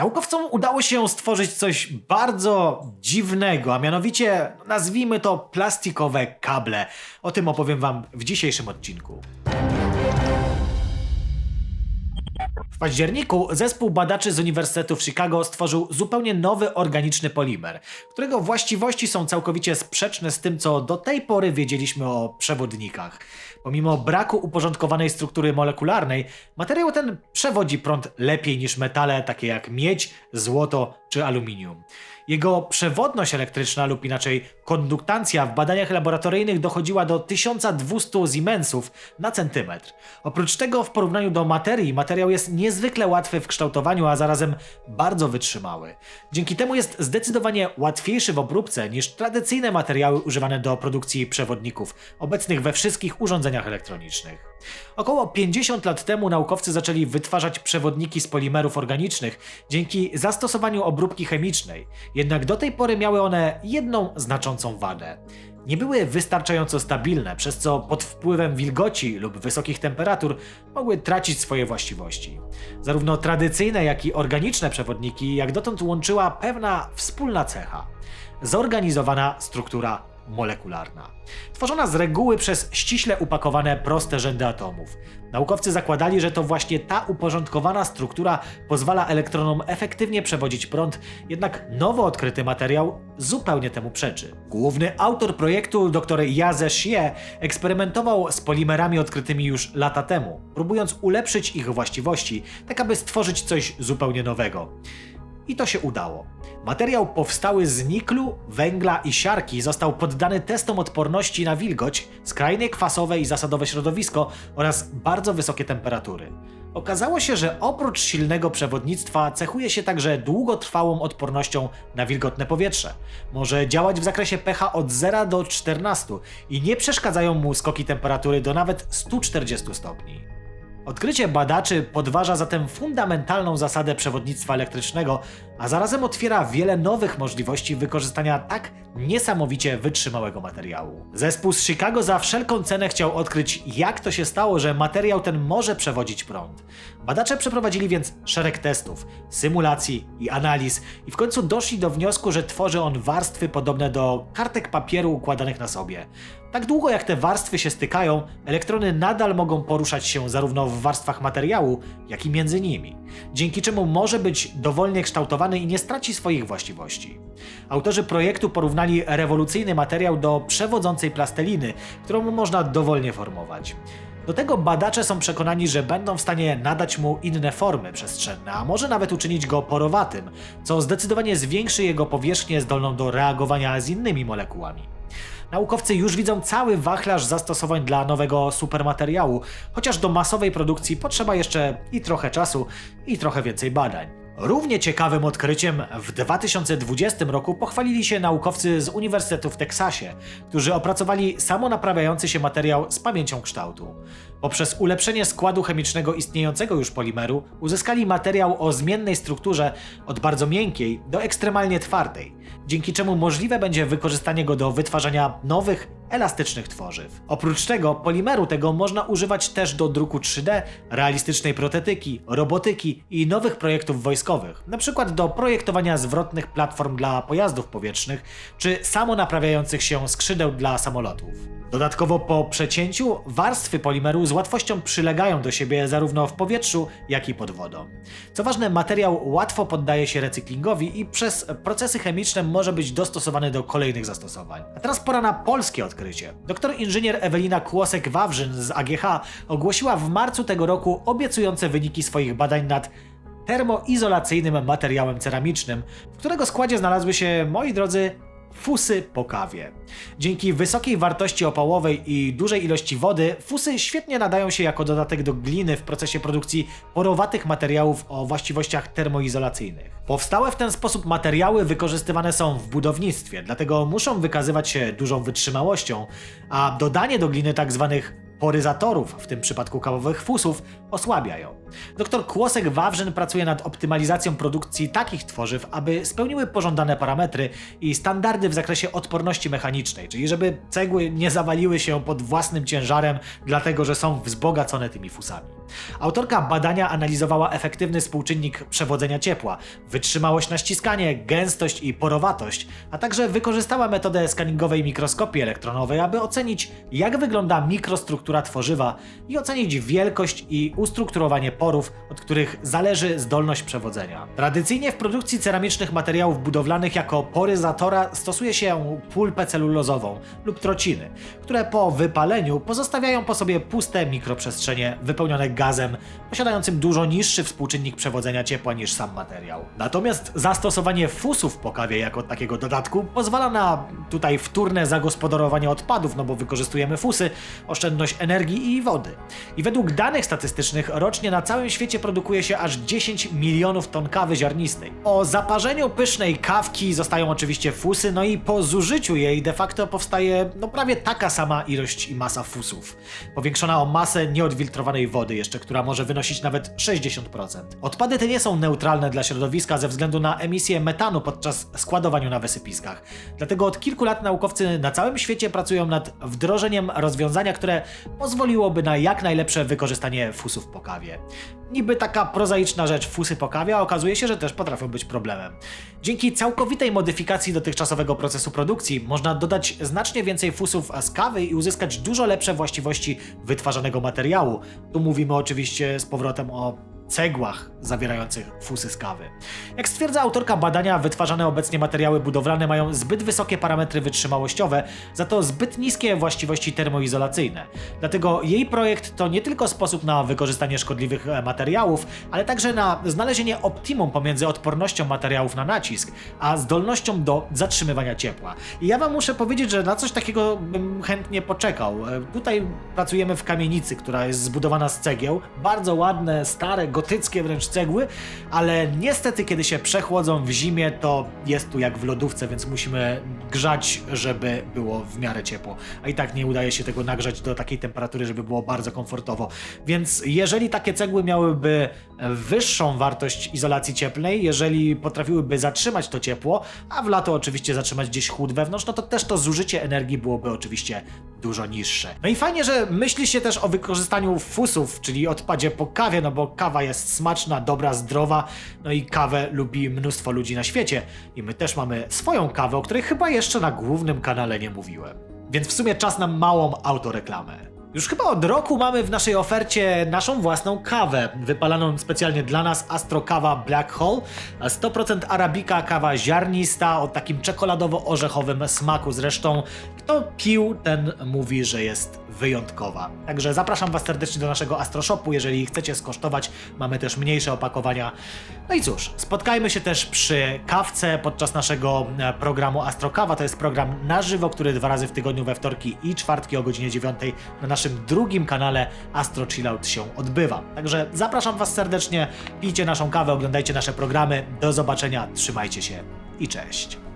Naukowcom udało się stworzyć coś bardzo dziwnego, a mianowicie nazwijmy to plastikowe kable. O tym opowiem Wam w dzisiejszym odcinku. W październiku zespół badaczy z Uniwersytetu w Chicago stworzył zupełnie nowy organiczny polimer, którego właściwości są całkowicie sprzeczne z tym, co do tej pory wiedzieliśmy o przewodnikach. Pomimo braku uporządkowanej struktury molekularnej, materiał ten przewodzi prąd lepiej niż metale takie jak miedź, złoto czy aluminium. Jego przewodność elektryczna lub inaczej konduktancja w badaniach laboratoryjnych dochodziła do 1200 siemensów na centymetr. Oprócz tego w porównaniu do materii, materiał jest niezwykle łatwy w kształtowaniu, a zarazem bardzo wytrzymały. Dzięki temu jest zdecydowanie łatwiejszy w obróbce niż tradycyjne materiały używane do produkcji przewodników, obecnych we wszystkich urządzeniach elektronicznych. Około 50 lat temu naukowcy zaczęli wytwarzać przewodniki z polimerów organicznych dzięki zastosowaniu obróbki chemicznej. Jednak do tej pory miały one jedną znaczącą wadę. Nie były wystarczająco stabilne, przez co pod wpływem wilgoci lub wysokich temperatur mogły tracić swoje właściwości. Zarówno tradycyjne, jak i organiczne przewodniki jak dotąd łączyła pewna wspólna cecha zorganizowana struktura molekularna. Tworzona z reguły przez ściśle upakowane proste rzędy atomów. Naukowcy zakładali, że to właśnie ta uporządkowana struktura pozwala elektronom efektywnie przewodzić prąd, jednak nowo odkryty materiał zupełnie temu przeczy. Główny autor projektu, dr Yaze Shie, eksperymentował z polimerami odkrytymi już lata temu, próbując ulepszyć ich właściwości, tak aby stworzyć coś zupełnie nowego. I to się udało. Materiał powstały z niklu, węgla i siarki został poddany testom odporności na wilgoć, skrajnie kwasowe i zasadowe środowisko oraz bardzo wysokie temperatury. Okazało się, że oprócz silnego przewodnictwa cechuje się także długotrwałą odpornością na wilgotne powietrze. Może działać w zakresie pH od 0 do 14 i nie przeszkadzają mu skoki temperatury do nawet 140 stopni. Odkrycie badaczy podważa zatem fundamentalną zasadę przewodnictwa elektrycznego, a zarazem otwiera wiele nowych możliwości wykorzystania tak niesamowicie wytrzymałego materiału. Zespół z Chicago za wszelką cenę chciał odkryć, jak to się stało, że materiał ten może przewodzić prąd. Badacze przeprowadzili więc szereg testów, symulacji i analiz i w końcu doszli do wniosku, że tworzy on warstwy podobne do kartek papieru układanych na sobie. Tak długo jak te warstwy się stykają, elektrony nadal mogą poruszać się zarówno w warstwach materiału, jak i między nimi, dzięki czemu może być dowolnie kształtowany i nie straci swoich właściwości. Autorzy projektu porównali rewolucyjny materiał do przewodzącej plasteliny, którą można dowolnie formować. Do tego badacze są przekonani, że będą w stanie nadać mu inne formy przestrzenne, a może nawet uczynić go porowatym, co zdecydowanie zwiększy jego powierzchnię zdolną do reagowania z innymi molekułami. Naukowcy już widzą cały wachlarz zastosowań dla nowego supermateriału, chociaż do masowej produkcji potrzeba jeszcze i trochę czasu, i trochę więcej badań. Równie ciekawym odkryciem w 2020 roku pochwalili się naukowcy z Uniwersytetu w Teksasie, którzy opracowali samonaprawiający się materiał z pamięcią kształtu. Poprzez ulepszenie składu chemicznego istniejącego już polimeru uzyskali materiał o zmiennej strukturze od bardzo miękkiej do ekstremalnie twardej, dzięki czemu możliwe będzie wykorzystanie go do wytwarzania nowych, elastycznych tworzyw. Oprócz tego polimeru tego można używać też do druku 3D, realistycznej protetyki, robotyki i nowych projektów wojskowych, np. do projektowania zwrotnych platform dla pojazdów powietrznych czy samonaprawiających się skrzydeł dla samolotów. Dodatkowo po przecięciu warstwy polimeru z łatwością przylegają do siebie zarówno w powietrzu, jak i pod wodą. Co ważne, materiał łatwo poddaje się recyklingowi i przez procesy chemiczne może być dostosowany do kolejnych zastosowań. A teraz pora na polskie odkrycie. Doktor inżynier Ewelina Kłosek-Wawrzyn z AGH ogłosiła w marcu tego roku obiecujące wyniki swoich badań nad termoizolacyjnym materiałem ceramicznym, w którego składzie znalazły się, moi drodzy, fusy po kawie. Dzięki wysokiej wartości opałowej i dużej ilości wody, fusy świetnie nadają się jako dodatek do gliny w procesie produkcji porowatych materiałów o właściwościach termoizolacyjnych. Powstałe w ten sposób materiały wykorzystywane są w budownictwie, dlatego muszą wykazywać się dużą wytrzymałością, a dodanie do gliny tzw poryzatorów, w tym przypadku kawowych fusów, osłabiają. Dr Kłosek Wawrzyn pracuje nad optymalizacją produkcji takich tworzyw, aby spełniły pożądane parametry i standardy w zakresie odporności mechanicznej, czyli żeby cegły nie zawaliły się pod własnym ciężarem, dlatego że są wzbogacone tymi fusami. Autorka badania analizowała efektywny współczynnik przewodzenia ciepła, wytrzymałość na ściskanie, gęstość i porowatość, a także wykorzystała metodę skaningowej mikroskopii elektronowej, aby ocenić, jak wygląda mikrostruktura tworzywa i ocenić wielkość i ustrukturowanie porów, od których zależy zdolność przewodzenia. Tradycyjnie w produkcji ceramicznych materiałów budowlanych jako poryzatora stosuje się pulpę celulozową lub trociny, które po wypaleniu pozostawiają po sobie puste mikroprzestrzenie wypełnione gazem, posiadającym dużo niższy współczynnik przewodzenia ciepła niż sam materiał. Natomiast zastosowanie fusów po kawie jako takiego dodatku pozwala na tutaj wtórne zagospodarowanie odpadów, no bo wykorzystujemy fusy, oszczędność energii i wody. I według danych statystycznych rocznie na całym świecie produkuje się aż 10 milionów ton kawy ziarnistej. O zaparzeniu pysznej kawki zostają oczywiście fusy, no i po zużyciu jej de facto powstaje no prawie taka sama ilość i masa fusów. Powiększona o masę nieodfiltrowanej wody jeszcze, która może wynosić nawet 60%. Odpady te nie są neutralne dla środowiska ze względu na emisję metanu podczas składowania na wysypiskach. Dlatego od kilku lat naukowcy na całym świecie pracują nad wdrożeniem rozwiązania, które pozwoliłoby na jak najlepsze wykorzystanie fusów po kawie. Niby taka prozaiczna rzecz, fusy po kawie, a okazuje się, że też potrafią być problemem. Dzięki całkowitej modyfikacji dotychczasowego procesu produkcji można dodać znacznie więcej fusów z kawy i uzyskać dużo lepsze właściwości wytwarzanego materiału. Tu mówimy oczywiście z powrotem o cegłach zawierających fusy z kawy. Jak stwierdza autorka badania, wytwarzane obecnie materiały budowlane mają zbyt wysokie parametry wytrzymałościowe, za to zbyt niskie właściwości termoizolacyjne. Dlatego jej projekt to nie tylko sposób na wykorzystanie szkodliwych e, materiałów, ale także na znalezienie optimum pomiędzy odpornością materiałów na nacisk, a zdolnością do zatrzymywania ciepła. I ja wam muszę powiedzieć, że na coś takiego bym chętnie poczekał. E, Tutaj pracujemy w kamienicy, która jest zbudowana z cegieł, bardzo ładne, stare, gotyckie wręcz cegły, ale niestety kiedy się przechłodzą w zimie, to jest tu jak w lodówce, więc musimy grzać, żeby było w miarę ciepło. A i tak nie udaje się tego nagrzać do takiej temperatury, żeby było bardzo komfortowo. Więc jeżeli takie cegły miałyby wyższą wartość izolacji cieplnej, jeżeli potrafiłyby zatrzymać to ciepło, a w lato oczywiście zatrzymać gdzieś chłód wewnątrz, no to też to zużycie energii byłoby oczywiście dużo niższe. No i fajnie, że myśli się też o wykorzystaniu fusów, czyli odpadzie po kawie, no bo kawa jest smaczna, dobra, zdrowa, no i kawę lubi mnóstwo ludzi na świecie. I my też mamy swoją kawę, o której chyba jeszcze na głównym kanale nie mówiłem. Więc w sumie czas na małą autoreklamę. Już chyba od roku mamy w naszej ofercie naszą własną kawę, wypalaną specjalnie dla nas Astro Kawa Black Hole. 100% arabika, kawa ziarnista o takim czekoladowo-orzechowym smaku. Zresztą kto pił, ten mówi, że jest wyjątkowa. Także zapraszam Was serdecznie do naszego Astroshopu, jeżeli chcecie skosztować. Mamy też mniejsze opakowania. No i cóż, spotkajmy się też przy kawce podczas naszego e, programu Astro Kawa. To jest program na żywo, który dwa razy w tygodniu we wtorki i czwartki o godzinie 9 na naszym drugim kanale Astro Chillout się odbywa. Także zapraszam Was serdecznie, pijcie naszą kawę, oglądajcie nasze programy. Do zobaczenia, trzymajcie się i cześć.